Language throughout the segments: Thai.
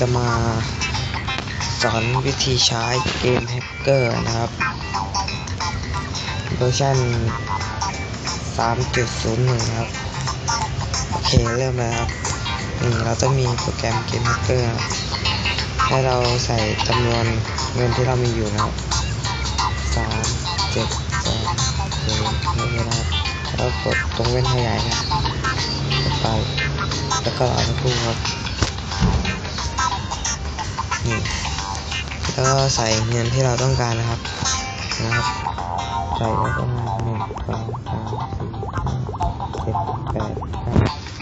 จะมาสอนวิธีใช้เกมแฮกเกอร์นะครับ เวอร์ชัน3.01 ครับ โอเค เริ่มเลยครับนี่เราต้องมีโปรแกรมเกมแฮกเกอร์ให้เราใส่จำนวนเงินที่เรามีอยู่นะครับสามเจ็ดสองศูนย์นี่นะครับแล้วกดตรงเว้นขยายนะกดไป แล้วก็อสักครู่ครับ แล้วก็ใส่เงินที่เราต้องการนะครับนะครับใส่แล้วก็มาหนึ่งสองสามสี่ห้าเจ็ดแปดเก้า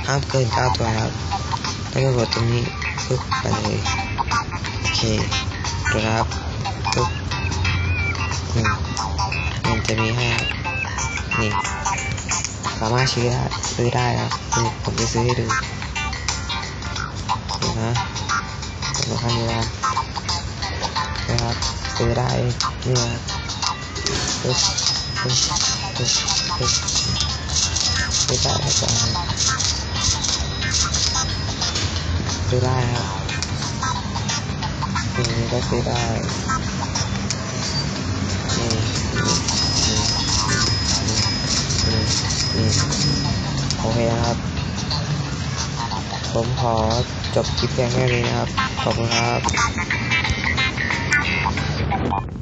ห้ามเกินเก้าตัวครับแล้วก็กดตรงนี้ปึ๊บไปเลยโอเคดูนะครับปึ๊บนี่งมันจะมีให้นี่สามารถซื้อได้ซื้อได้ครับนี่ผมจะซื้อให้ดูนะดูข้างนี้นะนะครับ ซื้อได้เนี่นะปึ๊บปึ๊บปึ๊บปึ๊บซื้อได้ครับซื้อได้ครับนี่ก็ซื้อได้นี่นี่นี่นี่นี่โอเคครับ ผมขอจบคลิปเพียงแค่นี้นะครับ ขอบคุณครับ Thank you.